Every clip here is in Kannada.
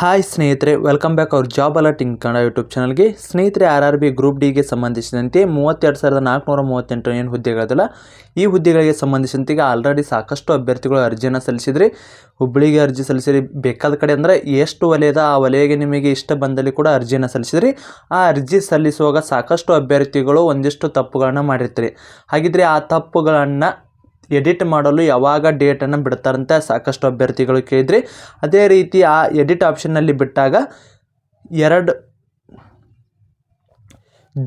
ಹಾಯ್ ಸ್ನೇಹಿತರೆ welcome back our job alerting Kannada YouTube ಚಾನಲ್ಗೆ ಸ್ನೇಹಿತರೆ ಆರ್ ಆರ್ ಬಿ ಗ್ರೂಪ್ ಡಿಗೆ ಸಂಬಂಧಿಸಿದಂತೆ ಮೂವತ್ತೆರಡು ಸಾವಿರದ ನಾಲ್ಕುನೂರ ಮೂವತ್ತೆಂಟು ಏನು ಹುದ್ದೆಗಳದಲ್ಲ ಈ ಹುದ್ದೆಗಳಿಗೆ ಸಂಬಂಧಿಸಿದಂತೆ ಈಗ ಆಲ್ರೆಡಿ ಸಾಕಷ್ಟು ಅಭ್ಯರ್ಥಿಗಳು ಅರ್ಜಿಯನ್ನು ಸಲ್ಲಿಸಿದ್ರಿ. ಹುಬ್ಬಳ್ಳಿಗೆ ಅರ್ಜಿ ಸಲ್ಲಿಸಿರಿ, ಬೇಕಾದ ಕಡೆ ಅಂದರೆ ಎಷ್ಟು ವಲಯದ, ಆ ವಲಯಗೆ ನಿಮಗೆ ಇಷ್ಟ ಬಂದಲ್ಲಿ ಕೂಡ ಅರ್ಜಿಯನ್ನು ಸಲ್ಲಿಸಿದ್ರಿ. ಆ ಅರ್ಜಿ ಸಲ್ಲಿಸುವಾಗ ಸಾಕಷ್ಟು ಅಭ್ಯರ್ಥಿಗಳು ಒಂದಿಷ್ಟು ತಪ್ಪುಗಳನ್ನು ಮಾಡಿರ್ತೀರಿ. ಹಾಗಿದ್ರೆ ಆ ತಪ್ಪುಗಳನ್ನು ಎಡಿಟ್ ಮಾಡಲು ಯಾವಾಗ ಡೇಟನ್ನು ಬಿಡ್ತಾರಂತ ಸಾಕಷ್ಟು ಅಭ್ಯರ್ಥಿಗಳು ಕೇಳಿದ್ರಿ, ಅದೇ ರೀತಿ ಆ ಎಡಿಟ್ ಆಪ್ಷನ್ನಲ್ಲಿ ಬಿಟ್ಟಾಗ ಎರಡು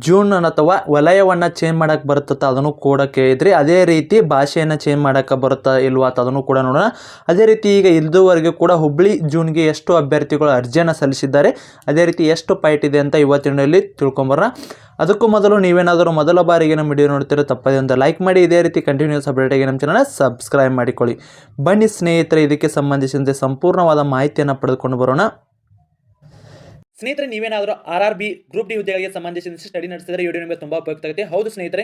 ಜೂನ್ ಅಥವಾ ವಲಯವನ್ನು ಚೇಂಜ್ ಮಾಡೋಕ್ಕೆ ಬರುತ್ತೆ ಅದನ್ನು ಕೂಡ ಕೇಳಿದ್ರಿ. ಅದೇ ರೀತಿ ಭಾಷೆಯನ್ನು ಚೇಂಜ್ ಮಾಡೋಕ್ಕೆ ಬರುತ್ತಾ ಇಲ್ವಾ ಅಂತ ಅದನ್ನು ಕೂಡ ನೋಡೋಣ. ಅದೇ ರೀತಿ ಈಗ ಇದುವರೆಗೂ ಕೂಡ ಹುಬ್ಬಳ್ಳಿ ಜೂನ್ಗೆ ಎಷ್ಟು ಅಭ್ಯರ್ಥಿಗಳು ಅರ್ಜಿಯನ್ನು ಸಲ್ಲಿಸಿದ್ದಾರೆ, ಅದೇ ರೀತಿ ಎಷ್ಟು ಪೈಟ್ ಇದೆ ಅಂತ ಇವತ್ತಿನಲ್ಲಿ ತಿಳ್ಕೊಂಬರೋಣ. ಅದಕ್ಕೂ ಮೊದಲು ನೀವೇನಾದರೂ ಮೊದಲ ಬಾರಿಗೆ ನಮ್ಮ ವಿಡಿಯೋ ನೋಡ್ತಿರೋ ತಪ್ಪದೆ ಒಂದು ಲೈಕ್ ಮಾಡಿ, ಇದೇ ರೀತಿ ಕಂಟಿನ್ಯೂಸ್ ಅಪ್ಡೇಟಾಗಿ ನಮ್ಮ ಚಾನಲ್ ಸಬ್ಸ್ಕ್ರೈಬ್ ಮಾಡಿಕೊಳ್ಳಿ. ಬನ್ನಿ ಸ್ನೇಹಿತರೆ, ಇದಕ್ಕೆ ಸಂಬಂಧಿಸಿದಂತೆ ಸಂಪೂರ್ಣವಾದ ಮಾಹಿತಿಯನ್ನು ಪಡೆದುಕೊಂಡು ಬರೋಣ. ಸ್ನೇಹಿತರೆ, ನೀವೇನಾದರೂ R R B group D ಹುದ್ದೆಗಳಿಗೆ ಸಂಬಂಧಿಸಿದಂತೆ ಸ್ಟಡಿ ನಡೆಸಿದರೆ ವಿಡಿಯೋ ನಿಮಗೆ ತುಂಬ ಉಪಯುಕ್ತ ಆಗುತ್ತೆ. ಹೌದು ಸ್ನೇಹಿತರೆ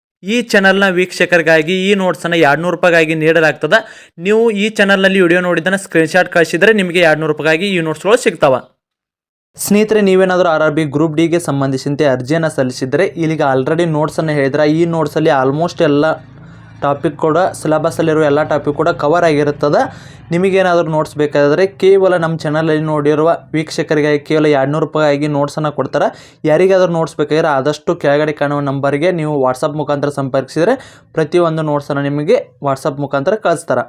ಈ ಚಾನಲ್ನ ವೀಕ್ಷಕರಿಗಾಗಿ ಈ ನೋಟ್ಸನ್ನು ಎರಡು ನೂರು ರೂಪಾಯಿಗಾಗಿ ನೀಡಲಾಗ್ತದೆ. ನೀವು ಈ ಚಾನಲ್ನಲ್ಲಿ ವಿಡಿಯೋ ನೋಡಿದ್ದನ್ನು ಸ್ಕ್ರೀನ್ಶಾಟ್ ಕಳಿಸಿದರೆ ನಿಮಗೆ ಎರಡು ನೂರು ರೂಪಾಯಿಗಾಗಿ ಈ ನೋಟ್ಸ್ಗಳು ಸಿಗ್ತಾವೆ. ಸ್ನೇಹಿತರೆ, ನೀವೇನಾದರೂ ಆರ್ ಆರ್ ಬಿ ಗ್ರೂಪ್ ಡಿಗೆ ಸಂಬಂಧಿಸಿದಂತೆ ಅರ್ಜಿಯನ್ನು ಸಲ್ಲಿಸಿದರೆ, ಇಲ್ಲಿಗೆ ಆಲ್ರೆಡಿ ನೋಟ್ಸನ್ನು ಹೇಳಿದ್ರೆ, ಈ ನೋಟ್ಸಲ್ಲಿ ಆಲ್ಮೋಸ್ಟ್ ಎಲ್ಲ ಟಾಪಿಕ್ ಕೂಡ ಸಿಲೆಬಸ್ಸಲ್ಲಿರೋ ಎಲ್ಲ ಟಾಪಿಕ್ ಕೂಡ ಕವರ್ ಆಗಿರುತ್ತದೆ. ನಿಮಗೇನಾದರೂ ನೋಟ್ಸ್ ಬೇಕಾದರೆ ಕೇವಲ ನಮ್ಮ ಚಾನಲಲ್ಲಿ ನೋಡಿರುವ ವೀಕ್ಷಕರಿಗಾಗಿ ಕೇವಲ ಎರಡುನೂರು ರೂಪಾಯಿಗಾಗಿ ನೋಟ್ಸನ್ನು ಕೊಡ್ತಾರೆ. ಯಾರಿಗಾದರೂ ನೋಟ್ಸ್ ಬೇಕಾದರೆ ಆದಷ್ಟು ಕೆಳಗಡೆ ಕಾಣುವ ನಂಬರ್ಗೆ ನೀವು ವಾಟ್ಸಪ್ ಮುಖಾಂತರ ಸಂಪರ್ಕಿಸಿದರೆ ಪ್ರತಿಯೊಂದು ನೋಟ್ಸನ್ನು ನಿಮಗೆ ವಾಟ್ಸಪ್ ಮುಖಾಂತರ ಕಳಿಸ್ತಾರೆ.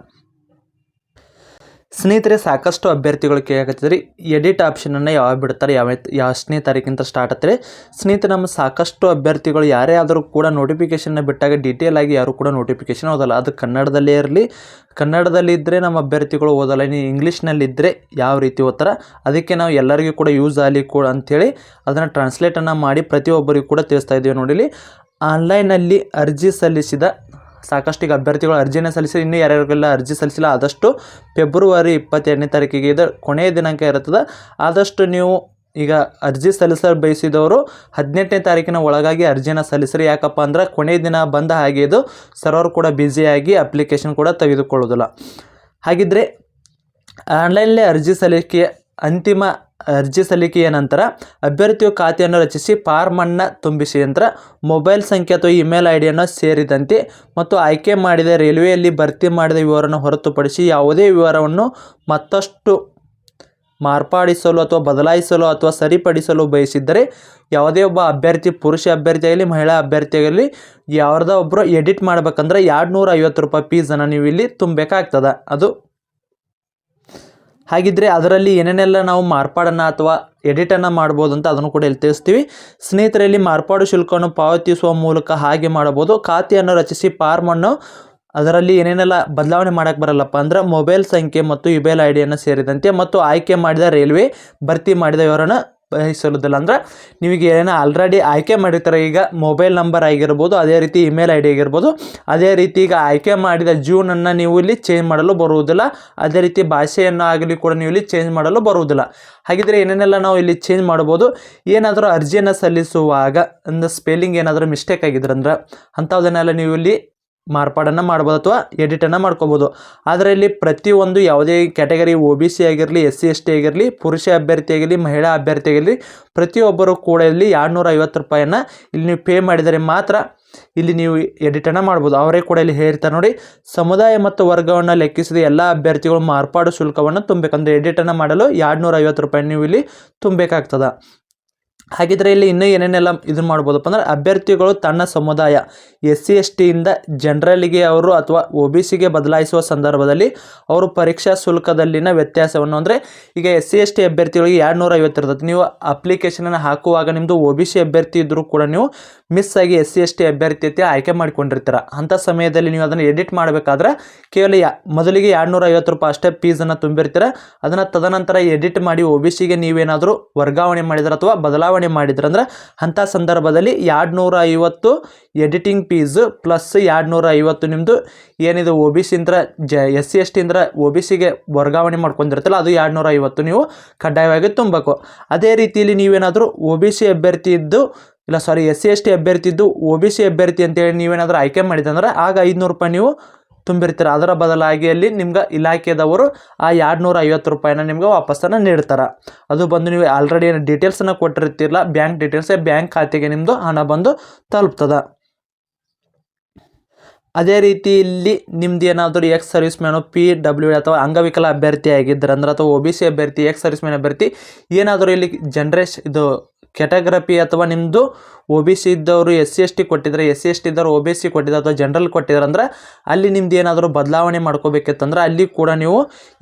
ಸ್ನೇಹಿತರೆ, ಸಾಕಷ್ಟು ಅಭ್ಯರ್ಥಿಗಳು ಕೇಳಕತ್ತಿದ್ರಿ. ಎಡಿಟ್ ಆಪ್ಷನನ್ನು ಯಾವಾಗ ಬಿಡ್ತಾರೆ, ಯಾವ ಎಷ್ಟನೇ ತಾರೀಕಿಂತ ಸ್ಟಾರ್ಟ್ ಆಗ್ತಾರೆ ಸ್ನೇಹಿತರೆ, ನಮ್ಮ ಸಾಕಷ್ಟು ಅಭ್ಯರ್ಥಿಗಳು ಯಾರೇ ಆದರೂ ಕೂಡ ನೋಟಿಫಿಕೇಷನ್ನ ಬಿಟ್ಟಾಗ ಡೀಟೇಲ್ ಆಗಿ ಯಾರು ಕೂಡ ನೋಟಿಫಿಕೇಷನ್ ಓದಲ್ಲ. ಅದು ಕನ್ನಡದಲ್ಲೇ ಇರಲಿ. ಕನ್ನಡದಲ್ಲಿ ಇದ್ದರೆ ನಮ್ಮ ಅಭ್ಯರ್ಥಿಗಳು ಓದಲ್ಲ. ನೀವು ಇಂಗ್ಲೀಷ್ನಲ್ಲಿದ್ದರೆ ಯಾವ ರೀತಿ ಓದ್ತಾರೆ? ಅದಕ್ಕೆ ನಾವು ಎಲ್ಲರಿಗೂ ಕೂಡ ಯೂಸ್ ಆಗಲಿ ಕೂಡ ಅಂಥೇಳಿ ಅದನ್ನು ಟ್ರಾನ್ಸ್ಲೇಟನ್ನು ಮಾಡಿ ಪ್ರತಿಯೊಬ್ಬರಿಗೂ ಕೂಡ ತಿಳಿಸ್ತಾ ಇದ್ದೀವಿ ನೋಡಿಲಿ ಆನ್ಲೈನಲ್ಲಿ ಅರ್ಜಿ ಸಲ್ಲಿಸಿದ ಸಾಕಷ್ಟು ಅಭ್ಯರ್ಥಿಗಳು ಅರ್ಜಿನ ಸಲ್ಲಿಸಿ ಇನ್ನೂ ಯಾರ್ಯಾರಿಗೆಲ್ಲ ಅರ್ಜಿ ಸಲ್ಲಿಸಿಲ್ಲ, ಆದಷ್ಟು ಫೆಬ್ರವರಿ ಇಪ್ಪತ್ತೆರಡನೇ ತಾರೀಕಿಗೆ ಇದು ಕೊನೆಯ ದಿನಾಂಕ ಇರುತ್ತದೆ. ಆದಷ್ಟು ನೀವು ಈಗ ಅರ್ಜಿ ಸಲ್ಲಿಸಲು ಬಯಸಿದವರು ಹದಿನೆಂಟನೇ ತಾರೀಕಿನ ಒಳಗಾಗಿ ಅರ್ಜಿನ ಸಲ್ಲಿಸ್ರಿ. ಯಾಕಪ್ಪ ಅಂದ್ರೆ ಕೊನೆಯ ದಿನ ಬಂದ ಹಾಗೆ ಇದು ಸರ್ವರ್ ಕೂಡ ಬ್ಯುಸಿಯಾಗಿ ಅಪ್ಲಿಕೇಶನ್ ಕೂಡ ತೆಗೆದುಕೊಳ್ಳೋದಿಲ್ಲ ಹಾಗಿದ್ದರೆ ಆನ್ಲೈನ್ಲೇ ಅರ್ಜಿ ಸಲ್ಲಿಕೆ ಅಂತಿಮ ಅರ್ಜಿ ಸಲ್ಲಿಕೆಯ ನಂತರ ಅಭ್ಯರ್ಥಿಯು ಖಾತೆಯನ್ನು ರಚಿಸಿ ಫಾರ್ಮನ್ನು ತುಂಬಿಸಿ ನಂತರ ಮೊಬೈಲ್ ಸಂಖ್ಯೆ ಅಥವಾ ಇಮೇಲ್ ಐ ಡಿಯನ್ನು ಸೇರಿದಂತೆ ಮತ್ತು ಆಯ್ಕೆ ಮಾಡಿದ ರೈಲ್ವೆಯಲ್ಲಿ ಭರ್ತಿ ಮಾಡಿದ ವಿವರವನ್ನು ಹೊರತುಪಡಿಸಿ ಯಾವುದೇ ವಿವರವನ್ನು ಮತ್ತಷ್ಟು ಮಾರ್ಪಾಡಿಸಲು ಅಥವಾ ಬದಲಾಯಿಸಲು ಅಥವಾ ಸರಿಪಡಿಸಲು ಬಯಸಿದ್ದರೆ ಯಾವುದೇ ಒಬ್ಬ ಅಭ್ಯರ್ಥಿ, ಪುರುಷ ಅಭ್ಯರ್ಥಿಯಾಗಲಿ ಮಹಿಳಾ ಅಭ್ಯರ್ಥಿಯಾಗಲಿ ಒಬ್ಬರು ಎಡಿಟ್ ಮಾಡ್ಬೇಕಂದ್ರೆ ಎರಡು ನೂರ ಐವತ್ತು ರೂಪಾಯಿ ಫೀಸನ್ನು ನೀವು ಇಲ್ಲಿ ತುಂಬಬೇಕಾಗ್ತದೆ. ಅದು ಹಾಗಿದ್ರೆ ಅದರಲ್ಲಿ ಏನೇನೆಲ್ಲ ನಾವು ಮಾರ್ಪಾಡನ್ನು ಅಥವಾ ಎಡಿಟನ್ನು ಮಾಡ್ಬೋದು ಅಂತ ಅದನ್ನು ಕೂಡ ಇಲ್ಲಿ ತಿಳಿಸ್ತೀವಿ. ಸ್ನೇಹಿತರಲ್ಲಿ ಮಾರ್ಪಾಡು ಶುಲ್ಕವನ್ನು ಪಾವತಿಸುವ ಮೂಲಕ ಹಾಗೆ ಮಾಡಬಹುದು. ಖಾತೆಯನ್ನು ರಚಿಸಿ ಫಾರ್ಮನ್ನು ಅದರಲ್ಲಿ ಏನೇನೆಲ್ಲ ಬದಲಾವಣೆ ಮಾಡೋಕ್ಕೆ ಬರಲ್ಲಪ್ಪ ಅಂದ್ರೆ ಮೊಬೈಲ್ ಸಂಖ್ಯೆ ಮತ್ತು ಇಮೇಲ್ ಐ ಡಿಯನ್ನು ಸೇರಿದಂತೆ ಮತ್ತು ಆಯ್ಕೆ ಮಾಡಿದ ರೈಲ್ವೆ ಭರ್ತಿ ಮಾಡಿದ ವಿವರನ ಬಯಸಲುದಿಲ್ಲ ಅಂದ್ರೆ ನಿಮಗೆ ಏನೋ ಆಲ್ರೆಡಿ ಆಯ್ಕೆ ಮಾಡಿರ್ತಾರೆ, ಈಗ ಮೊಬೈಲ್ ನಂಬರ್ ಆಗಿರ್ಬೋದು, ಅದೇ ರೀತಿ ಇಮೇಲ್ ಐ ಡಿ ಆಗಿರ್ಬೋದು, ಅದೇ ರೀತಿ ಈಗ ಆಯ್ಕೆ ಮಾಡಿದ ಜೂನನ್ನು ನೀವು ಇಲ್ಲಿ ಚೇಂಜ್ ಮಾಡಲು ಬರುವುದಿಲ್ಲ. ಅದೇ ರೀತಿ ಭಾಷೆಯನ್ನು ಆಗಲಿ ಕೂಡ ನೀವು ಇಲ್ಲಿ ಚೇಂಜ್ ಮಾಡಲು ಬರುವುದಿಲ್ಲ. ಹಾಗಿದ್ರೆ ಏನೇನೆಲ್ಲ ನಾವು ಇಲ್ಲಿ ಚೇಂಜ್ ಮಾಡ್ಬೋದು ಏನಾದರೂ ಅರ್ಜಿಯನ್ನು ಸಲ್ಲಿಸುವಾಗ ಒಂದು ಸ್ಪೆಲ್ಲಿಂಗ್ ಏನಾದರೂ ಮಿಸ್ಟೇಕ್ ಆಗಿದ್ರಂದ್ರೆ, ಅಂಥದ್ದನ್ನೆಲ್ಲ ನೀವು ಇಲ್ಲಿ ಮಾರ್ಪಾಡನ್ನು ಮಾಡ್ಬೋದು ಅಥವಾ ಎಡಿಟನ್ನು ಮಾಡ್ಕೋಬೋದು. ಆದರೆ ಇಲ್ಲಿ ಪ್ರತಿಯೊಂದು ಯಾವುದೇ ಕ್ಯಾಟಗರಿ ಒ ಬಿ ಸಿ ಆಗಿರಲಿ ಎಸ್ ಸಿ ಎಸ್ ಟಿ ಆಗಿರಲಿ, ಪುರುಷ ಅಭ್ಯರ್ಥಿ ಆಗಿರಲಿ, ಮಹಿಳಾ ಅಭ್ಯರ್ಥಿ ಆಗಿರಲಿ, ಪ್ರತಿಯೊಬ್ಬರು ಕೂಡ ಇಲ್ಲಿ ಎರಡುನೂರ ಐವತ್ತು ರೂಪಾಯಿಯನ್ನು ಇಲ್ಲಿ ನೀವು ಪೇ ಮಾಡಿದರೆ ಮಾತ್ರ ಇಲ್ಲಿ ನೀವು ಎಡಿಟನ್ನು ಮಾಡ್ಬೋದು. ಅವರೇ ಕೂಡ ಇಲ್ಲಿ ಹೇಳ್ತಾರೆ ನೋಡಿ, ಸಮುದಾಯ ಮತ್ತು ವರ್ಗವನ್ನು ಲೆಕ್ಕಿಸಿದ ಎಲ್ಲ ಅಭ್ಯರ್ಥಿಗಳು ಮಾರ್ಪಾಡು ಶುಲ್ಕವನ್ನು ತುಂಬಬೇಕಂದ್ರೆ ಎಡಿಟನ್ನು ಮಾಡಲು ಎರಡುನೂರ ಐವತ್ತು ರೂಪಾಯಿ ನೀವು ಇಲ್ಲಿ ತುಂಬಬೇಕಾಗ್ತದೆ ಹಾಗಿದ್ರೆ ಇಲ್ಲಿ ಇನ್ನೂ ಏನೇನೆಲ್ಲ ಇದನ್ನು ಮಾಡ್ಬೋದಪ್ಪ ಅಂದ್ರೆ ಅಭ್ಯರ್ಥಿಗಳು ತನ್ನ ಸಮುದಾಯ, ಎಸ್ ಸಿ ಎಸ್ ಟಿಯಿಂದ ಜನರಲ್ಗೆ ಅವರು ಅಥವಾ ಒ ಬಿ ಸಿಗೆ ಬದಲಾಯಿಸುವ ಸಂದರ್ಭದಲ್ಲಿ ಅವರು ಪರೀಕ್ಷಾ ಶುಲ್ಕದಲ್ಲಿನ ವ್ಯತ್ಯಾಸವನ್ನು ಅಂದರೆ ಈಗ ಎಸ್ ಸಿ ಎಸ್ ಟಿ ಅಭ್ಯರ್ಥಿಗಳಿಗೆ ಎರಡು ನೂರ ಐವತ್ತು ಇರ್ತದೆ ನೀವು ಅಪ್ಲಿಕೇಶನನ್ನು ಹಾಕುವಾಗ ನಿಮ್ಮದು ಒ ಬಿ ಸಿ ಅಭ್ಯರ್ಥಿ ಇದ್ದರೂ ಕೂಡ ನೀವು ಮಿಸ್ ಆಗಿ ಎಸ್ ಸಿ ಎಸ್ ಟಿ ಅಭ್ಯರ್ಥಿ ಅಂತ ಆಯ್ಕೆ ಮಾಡಿಕೊಂಡಿರ್ತೀರ. ಅಂಥ ಸಮಯದಲ್ಲಿ ನೀವು ಅದನ್ನು ಎಡಿಟ್ ಮಾಡಬೇಕಾದ್ರೆ ಕೇವಲ ಮೊದಲಿಗೆ ಎರಡು ನೂರ ಐವತ್ತು ರೂಪಾಯಿ ಅಷ್ಟೇ ಫೀಸನ್ನು ತುಂಬಿರ್ತೀರ. ಅದನ್ನು ತದನಂತರ ಎಡಿಟ್ ಮಾಡಿ ಒ ಬಿ ಸಿಗೆ ನೀವೇನಾದರೂ ವರ್ಗಾವಣೆ ಮಾಡಿದ್ರೆ ಅಥವಾ ಬದಲಾವಣೆ ಮಾಡಿದ್ರೆ. ಅಂದ್ರೆ ಅಂಥ ಸಂದರ್ಭದಲ್ಲಿ ಎರಡು ನೂರ ಐವತ್ತು ಎಡಿಟಿಂಗ್ ಫೀಸು ಪ್ಲಸ್ ಎರಡು ನೂರ ಐವತ್ತು ನಿಮ್ಮದು ಏನಿದೆ ಒ ಬಿ ಸಿ ಇಂದ್ರ ಜ ಎಸ್ ಸಿ ಎಸ್ ಟಿ ಇಂದ್ರ ಒ ಬಿ ಸಿಗೆ ವರ್ಗಾವಣೆ ಮಾಡ್ಕೊಂಡಿರ್ತಲ್ಲ ಅದು ಎರಡು ನೂರ ಐವತ್ತು ನೀವು ಕಡ್ಡಾಯವಾಗಿ ತುಂಬಬೇಕು. ಅದೇ ರೀತಿಯಲ್ಲಿ ನೀವೇನಾದರೂ ಒ ಬಿ ಸಿ ಅಭ್ಯರ್ಥಿ ಇದ್ದು, ಇಲ್ಲ sorry S C S T ಅಭ್ಯರ್ಥಿ ಇದ್ದು ಒ ಬಿ ಸಿ ಅಭ್ಯರ್ಥಿ ಅಂತೇಳಿ ನೀವೇನಾದರೂ ಆಯ್ಕೆ ಮಾಡಿದಂದ್ರೆ ಆಗ ಐದುನೂರು ರೂಪಾಯಿ ನೀವು ತುಂಬಿರ್ತೀರ, ಅದರ ಬದಲಾಗಿ ಅಲ್ಲಿ ನಿಮ್ಗೆ ಇಲಾಖೆದವರು ಆ ಎರಡು ನೂರ ಐವತ್ತು ರೂಪಾಯಿನ ನಿಮ್ಗೆ ವಾಪಸ್ಸನ್ನು ನೀಡ್ತಾರೆ. ಅದು ಬಂದು ನೀವು ಆಲ್ರೆಡಿ ಏನು ಡೀಟೇಲ್ಸನ್ನು ಕೊಟ್ಟಿರ್ತಿರಲ್ಲ ಬ್ಯಾಂಕ್ ಡೀಟೇಲ್ಸ್ ಬ್ಯಾಂಕ್ ಖಾತೆಗೆ ನಿಮ್ಮದು ಹಣ ಬಂದು ತಲುಪ್ತದೆ. ಅದೇ ರೀತಿ ಇಲ್ಲಿ ನಿಮ್ದು ಏನಾದರೂ ex service man P W ಅಥವಾ ಅಂಗವಿಕಲ ಅಭ್ಯರ್ಥಿ ಆಗಿದ್ದರೆ ಅಂದ್ರೆ ಅಥವಾ ಒ ಬಿ ಸಿ ಅಭ್ಯರ್ಥಿ ಎಕ್ಸ್ ಸರ್ವಿಸ್ ಮ್ಯಾನ್ ಅಭ್ಯರ್ಥಿ ಏನಾದರೂ ಇಲ್ಲಿ ಜನ್ರೇಷ್ ಇದು ಕೆಟಗ್ರಫಿ ಅಥವಾ ನಿಮ್ಮದು ಒ ಬಿ ಸಿ ಇದ್ದವರು ಎಸ್ ಸಿ ಎಸ್ ಟಿ ಕೊಟ್ಟಿದ್ರೆ, ಎಸ್ ಸಿ ಎಸ್ ಟಿ ಇದ್ದವರು ಒ ಬಿ ಸಿ ಕೊಟ್ಟಿದ್ದಾರೆ ಅಥವಾ ಜನರಲ್ ಕೊಟ್ಟಿದ್ದಾರೆ ಅಂದ್ರೆ ಅಲ್ಲಿ ನಿಮ್ದು ಏನಾದರೂ ಬದಲಾವಣೆ ಮಾಡ್ಕೋಬೇಕಿತ್ತಂದ್ರೆ ಅಲ್ಲಿ ಕೂಡ ನೀವು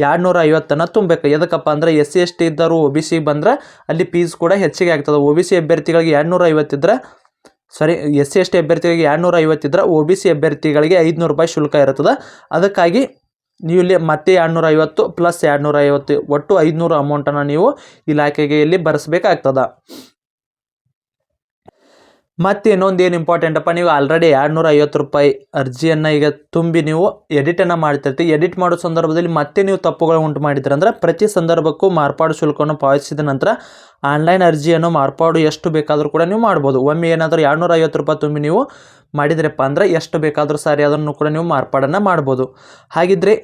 ಎರಡು ನೂರ ಐವತ್ತನ್ನು ತುಂಬಬೇಕು ಎದಕ್ಕಪ್ಪ ಅಂದರೆ ಎಸ್ ಸಿ ಎಸ್ ಟಿ ಇದ್ದವರು ಒ ಬಿ ಸಿ ಬಂದರೆ ಅಲ್ಲಿ ಫೀಸ್ ಕೂಡ ಹೆಚ್ಚಿಗೆ ಆಗ್ತದೆ. ಒ ಬಿ ಸಿ ಅಭ್ಯರ್ಥಿಗಳಿಗೆ ಎರಡು ನೂರ ಐವತ್ತಿದ್ರೆ sorry, S C S T ಅಭ್ಯರ್ಥಿಗಳಿಗೆ ಎರಡು ನೂರ ಐವತ್ತಿದ್ರೆ ಒ ಬಿ ಸಿ ಅಭ್ಯರ್ಥಿಗಳಿಗೆ ಐದುನೂರು ರೂಪಾಯಿ ಶುಲ್ಕ ಇರ್ತದೆ ಅದಕ್ಕಾಗಿ ನೀವು ಇಲ್ಲಿ ಮತ್ತೆ ಎರಡುನೂರ ಐವತ್ತು ಪ್ಲಸ್ ಎರಡುನೂರ ಐವತ್ತು ಒಟ್ಟು ಐದುನೂರು ಅಮೌಂಟನ್ನು ನೀವು ಇಲಾಖೆಗೆ ಇಲ್ಲಿ ಭರಿಸ್ಬೇಕಾಗ್ತದೆ. ಮತ್ತು ಇನ್ನೊಂದು ಏನು ಇಂಪಾರ್ಟೆಂಟಪ್ಪ ನೀವು ಆಲ್ರೆಡಿ ಎರಡುನೂರ ಐವತ್ತು ರೂಪಾಯಿ ಅರ್ಜಿಯನ್ನು ಈಗ ತುಂಬಿ ನೀವು ಎಡಿಟನ್ನು ಮಾಡ್ತಿರ್ತೀವಿ ಎಡಿಟ್ ಮಾಡೋ ಸಂದರ್ಭದಲ್ಲಿ ಮತ್ತೆ ನೀವು ತಪ್ಪುಗಳು ಉಂಟು ಮಾಡಿದ್ರೆ ಅಂದ್ರೆ ಪ್ರತಿ ಸಂದರ್ಭಕ್ಕೂ ಮಾರ್ಪಾಡು ಶುಲ್ಕವನ್ನು ಪಾವತಿಸಿದ ನಂತರ ಆನ್ಲೈನ್ ಅರ್ಜಿಯನ್ನು ಮಾರ್ಪಾಡು ಎಷ್ಟು ಬೇಕಾದರೂ ಕೂಡ ನೀವು ಮಾಡ್ಬೋದು. ಒಮ್ಮೆ ಏನಾದರೂ ಎರಡು ನೂರ ಐವತ್ತು ರೂಪಾಯಿ ತುಂಬಿ ನೀವು ಮಾಡಿದ್ರಪ್ಪ ಅಂದರೆ ಎಷ್ಟು ಬೇಕಾದರೂ ಸಾರಿ ಅದನ್ನು ಕೂಡ ನೀವು ಮಾರ್ಪಾಡನ್ನು ಮಾಡ್ಬೋದು. ಹಾಗಿದ್ರೆ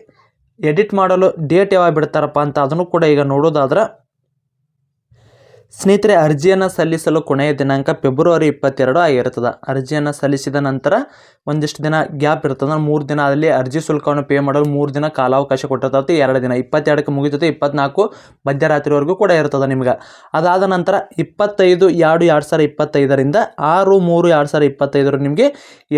ಎಡಿಟ್ ಮಾಡಲು ಡೇಟ್ ಯಾವಾಗ ಬಿಡ್ತಾರಪ್ಪ ಅಂತ ಅದನ್ನು ಕೂಡ ಈಗ ನೋಡೋದಾದ್ರೆ ಸ್ನೇಹಿತರೆ, ಅರ್ಜಿಯನ್ನು ಸಲ್ಲಿಸಲು ಕೊನೆಯ ದಿನಾಂಕ ಫೆಬ್ರವರಿ ಇಪ್ಪತ್ತೆರಡು ಆಗಿರ್ತದೆ ಅರ್ಜಿಯನ್ನು ಸಲ್ಲಿಸಿದ ನಂತರ ಒಂದಿಷ್ಟು ದಿನ ಗ್ಯಾಪ್ ಇರ್ತದೆ ಮೂರು ದಿನ ಅಲ್ಲಿ ಅರ್ಜಿ ಶುಲ್ಕವನ್ನು ಪೇ ಮಾಡಲು ಮೂರು ದಿನ ಕಾಲಾವಕಾಶ ಕೊಟ್ಟಿರ್ತದೆ ಎರಡು ದಿನ. ಇಪ್ಪತ್ತೆರಡಕ್ಕೆ ಮುಗಿತದೆ ಇಪ್ಪತ್ನಾಲ್ಕು ಮಧ್ಯರಾತ್ರಿವರೆಗೂ ಕೂಡ ಇರ್ತದೆ ನಿಮ್ಗೆ. ಅದಾದ ನಂತರ ಇಪ್ಪತ್ತೈದು ಎರಡು ಎರಡು ಸಾವಿರ ಇಪ್ಪತ್ತೈದರಿಂದ ಆರು ಮೂರು ಎರಡು ಸಾವಿರ ಇಪ್ಪತ್ತೈದರ ನಿಮಗೆ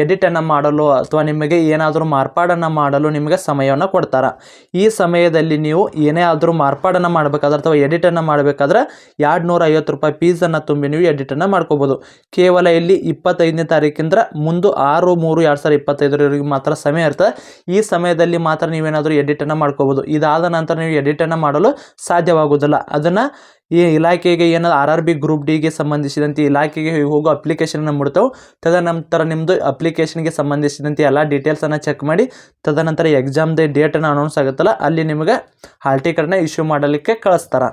ಎಡಿಟನ್ನು ಮಾಡಲು ಅಥವಾ ನಿಮಗೆ ಏನಾದರೂ ಮಾರ್ಪಾಡನ್ನು ಮಾಡಲು ನಿಮಗೆ ಸಮಯವನ್ನು ಕೊಡ್ತಾರೆ. ಈ ಸಮಯದಲ್ಲಿ ನೀವು ಏನೇ ಆದರೂ ಮಾರ್ಪಾಡನ್ನು ಮಾಡಬೇಕಾದ್ರೆ ಅಥವಾ ಎಡಿಟನ್ನು ಮಾಡಬೇಕಾದ್ರೆ ಎರಡು ನೂರ ಐವತ್ತು ರೂಪಾಯಿ ಫೀಸನ್ನು ತುಂಬಿ ನೀವು ಎಡಿಟನ್ನು ಮಾಡ್ಕೋಬೋದು. ಕೇವಲ ಇಲ್ಲಿ ಇಪ್ಪತ್ತೈದನೇ ತಾರೀಕಿಂದ ಮುಂದೆ ಆರು, ಮೂರು, ಎರಡು ಸಾವಿರ ಇಪ್ಪತ್ತೈದರವರೆಗೆ ಮಾತ್ರ ಸಮಯ ಇರ್ತದೆ. ಈ ಸಮಯದಲ್ಲಿ ಮಾತ್ರ ನೀವೇನಾದರೂ ಎಡಿಟನ್ನು ಮಾಡ್ಕೋಬೋದು. ಇದಾದ ನಂತರ ನೀವು ಎಡಿಟನ್ನು ಮಾಡಲು ಸಾಧ್ಯವಾಗುವುದಿಲ್ಲ. ಅದನ್ನು ಈ ಇಲಾಖೆಗೆ ಏನಾದ್ರು ಆರ್ ಆರ್ ಬಿ ಗ್ರೂಪ್ ಡಿಗೆ ಸಂಬಂಧಿಸಿದಂತೆ ಇಲಾಖೆಗೆ ಹೋಗೋ ಅಪ್ಲಿಕೇಶನನ್ನು ಮುಡ್ತಾವೆ ತದನಂತರ ನಿಮ್ಮದು ಅಪ್ಲಿಕೇಶನ್ಗೆ ಸಂಬಂಧಿಸಿದಂತೆ ಎಲ್ಲ ಡೀಟೇಲ್ಸನ್ನು ಚೆಕ್ ಮಾಡಿ, ತದನಂತರ ಎಕ್ಸಾಮ್ದು ಡೇಟನ್ನು ಅನೌನ್ಸ್ ಆಗುತ್ತಲ್ಲ, ಅಲ್ಲಿ ನಿಮಗೆ ಹಾಲ್ ಟಿಕೆಟ್ನ ಇಶ್ಯೂ ಮಾಡಲಿಕ್ಕೆ ಕಳಿಸ್ತಾರೆ.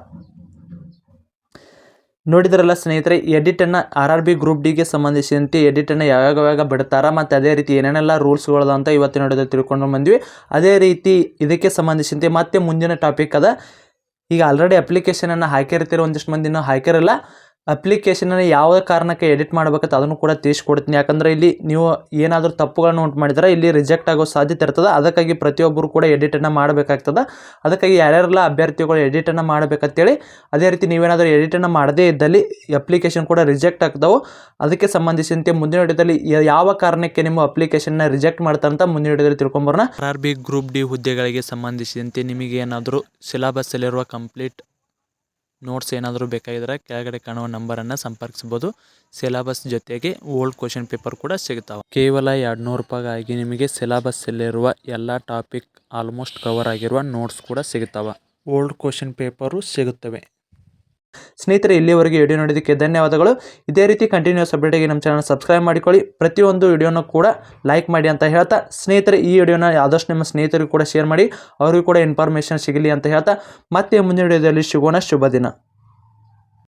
ನೋಡಿದ್ರಲ್ಲ ಸ್ನೇಹಿತರೆ ಎಡಿಟನ್ನು ಆರ್ ಆರ್ ಬಿ ಗ್ರೂಪ್ ಡಿಗೆ ಸಂಬಂಧಿಸಿದಂತೆ ಎಡಿಟನ್ನು ಯಾವಾಗ ಯಾವಾಗ ಬಿಡ್ತಾರೆ ಮತ್ತು ಅದೇ ರೀತಿ ಏನೇನೆಲ್ಲ ರೂಲ್ಸ್ಗಳದ ಅಂತ ಇವತ್ತಿನ ನೋಡಿದ್ರೆ ತಿಳ್ಕೊಂಡು ಬಂದ್ವಿ. ಅದೇ ರೀತಿ ಇದಕ್ಕೆ ಸಂಬಂಧಿಸಿದಂತೆ ಮತ್ತೆ ಮುಂದಿನ ಟಾಪಿಕ್ ಅದ. ಈಗ ಆಲ್ರೆಡಿ ಅಪ್ಲಿಕೇಶನನ್ನು ಹಾಕಿರ್ತೀರ ಒಂದಿಷ್ಟು ಮಂದಿನೂ ಹಾಕಿರಲ್ಲ. ಅಪ್ಲಿಕೇಶನನ್ನು ಯಾವ ಕಾರಣಕ್ಕೆ ಎಡಿಟ್ ಮಾಡ್ಬೇಕಂತ ಅದನ್ನು ಕೂಡ ತಿಳಿಸ್ಕೊಡ್ತೀನಿ. ಯಾಕಂದರೆ ಇಲ್ಲಿ ನೀವು ಏನಾದರೂ ತಪ್ಪುಗಳನ್ನು ಉಂಟು ಮಾಡಿದ್ರೆ ಇಲ್ಲಿ ರಿಜೆಕ್ಟ್ ಆಗೋ ಸಾಧ್ಯತೆ ಇರ್ತದೆ. ಅದಕ್ಕಾಗಿ ಪ್ರತಿಯೊಬ್ಬರು ಕೂಡ ಎಡಿಟನ್ನು ಮಾಡಬೇಕಾಗ್ತದೆ. ಅದಕ್ಕಾಗಿ ಯಾರ್ಯಾರೆಲ್ಲ ಅಭ್ಯರ್ಥಿಗಳು ಎಡಿಟನ್ನು ಮಾಡಬೇಕಂತೇಳಿ, ಅದೇ ರೀತಿ ನೀವೇನಾದರೂ ಎಡಿಟನ್ನು ಮಾಡದೇ ಇದ್ದಲ್ಲಿ ಅಪ್ಲಿಕೇಶನ್ ಕೂಡ ರಿಜೆಕ್ಟ್ ಆಗ್ತಾವೆ. ಅದಕ್ಕೆ ಸಂಬಂಧಿಸಿದಂತೆ ಮುಂದಿನ ವಿಡಿಯೋದಲ್ಲಿ ಯಾವ ಕಾರಣಕ್ಕೆ ನಿಮ್ಮ ಅಪ್ಲಿಕೇಶನ್ನ ರಿಜೆಕ್ಟ್ ಮಾಡ್ತಾರಂತ ಮುಂದಿನ ವಿಡಿಯೋದಲ್ಲಿ ತಿಳ್ಕೊಂಬರೋಣ. ಆರ್ ಬಿ ಗ್ರೂಪ್ ಡಿ ಹುದ್ದೆಗಳಿಗೆ ಸಂಬಂಧಿಸಿದಂತೆ ನಿಮಗೆ ಏನಾದರೂ ಸಿಲೆಬಸ್ಸಲ್ಲಿರುವ ಕಂಪ್ಲೀಟ್ ನೋಟ್ಸ್ ಏನಾದರೂ ಬೇಕಾಗಿದ್ದರೆ ಕೆಳಗಡೆ ಕಾಣುವ ನಂಬರನ್ನು ಸಂಪರ್ಕಿಸ್ಬೋದು ಸಿಲೆಬಸ್ ಜೊತೆಗೆ ಓಲ್ಡ್ ಕ್ವಶನ್ ಪೇಪರ್ ಕೂಡ ಸಿಗ್ತಾವೆ ಕೇವಲ ಎರಡು ನೂರು ರೂಪಾಯಿಗಾಗಿ ನಿಮಗೆ ಸಿಲೆಬಸ್ಸಲ್ಲಿರುವ ಎಲ್ಲ ಟಾಪಿಕ್ ಆಲ್ಮೋಸ್ಟ್ ಕವರ್ ಆಗಿರುವ ನೋಟ್ಸ್ ಕೂಡ ಸಿಗ್ತಾವೆ ಓಲ್ಡ್ ಕ್ವಶನ್ ಪೇಪರು ಸಿಗುತ್ತವೆ. ಸ್ನೇಹಿತರೆ, ಇಲ್ಲಿವರೆಗೆ ವಿಡಿಯೋ ನೋಡೋದಕ್ಕೆ ಧನ್ಯವಾದಗಳು. ಇದೇ ರೀತಿ ಕಂಟಿನ್ಯೂಸ್ ಆಗಿ ನಮ್ಮ ಚಾನಲ್ ಸಬ್ಸ್ಕ್ರೈಬ್ ಮಾಡಿಕೊಳ್ಳಿ. ಪ್ರತಿಯೊಂದು ವಿಡಿಯೋನೂ ಕೂಡ ಲೈಕ್ ಮಾಡಿ ಅಂತ ಹೇಳ್ತಾ, ಸ್ನೇಹಿತರೆ, ಈ ವಿಡಿಯೋನ ಆದಷ್ಟು ನಿಮ್ಮ ಸ್ನೇಹಿತರಿಗೂ ಕೂಡ ಶೇರ್ ಮಾಡಿ, ಅವರಿಗೂ ಕೂಡ ಇನ್ಫಾರ್ಮೇಷನ್ ಸಿಗಲಿ ಅಂತ ಹೇಳ್ತಾ, ಮತ್ತೆ ಮುಂದಿನ ವಿಡಿಯೋದಲ್ಲಿ ಸಿಗೋಣ. ಶುಭ ದಿನ